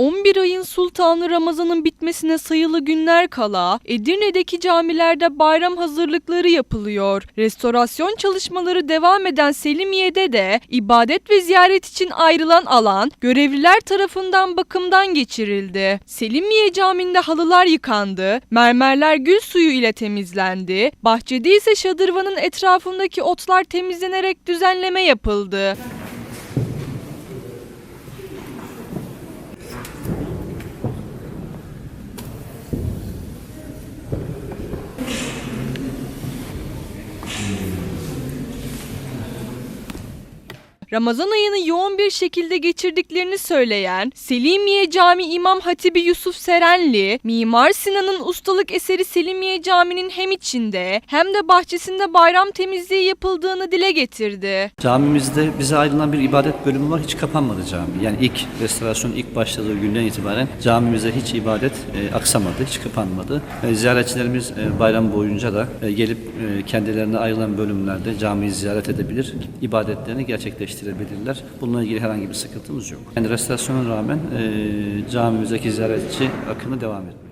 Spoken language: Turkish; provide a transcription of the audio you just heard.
11 ayın sultanı Ramazan'ın bitmesine sayılı günler kala Edirne'deki camilerde bayram hazırlıkları yapılıyor. Restorasyon çalışmaları devam eden Selimiye'de de ibadet ve ziyaret için ayrılan alan görevliler tarafından bakımdan geçirildi. Selimiye Camii'nde halılar yıkandı, mermerler gül suyu ile temizlendi, bahçede ise şadırvanın etrafındaki otlar temizlenerek düzenleme yapıldı. opportunity. Ramazan ayını yoğun bir şekilde geçirdiklerini söyleyen Selimiye Cami İmam Hatibi Yusuf Serenli, Mimar Sinan'ın ustalık eseri Selimiye Camii'nin hem içinde hem de bahçesinde bayram temizliği yapıldığını dile getirdi. Camimizde bize ayrılan bir ibadet bölümü var. Hiç kapanmadı cami. Yani ilk restorasyon ilk başladığı günden itibaren camimizde hiç ibadet e, aksamadı, hiç kapanmadı. E, ziyaretçilerimiz e, bayram boyunca da e, gelip e, kendilerine ayrılan bölümlerde camiyi ziyaret edebilir, ibadetlerini gerçekleştirebilirler. Bununla ilgili herhangi bir sıkıntımız yok. Yani restorasyona rağmen e, camimizdeki ziyaretçi akını devam ediyor.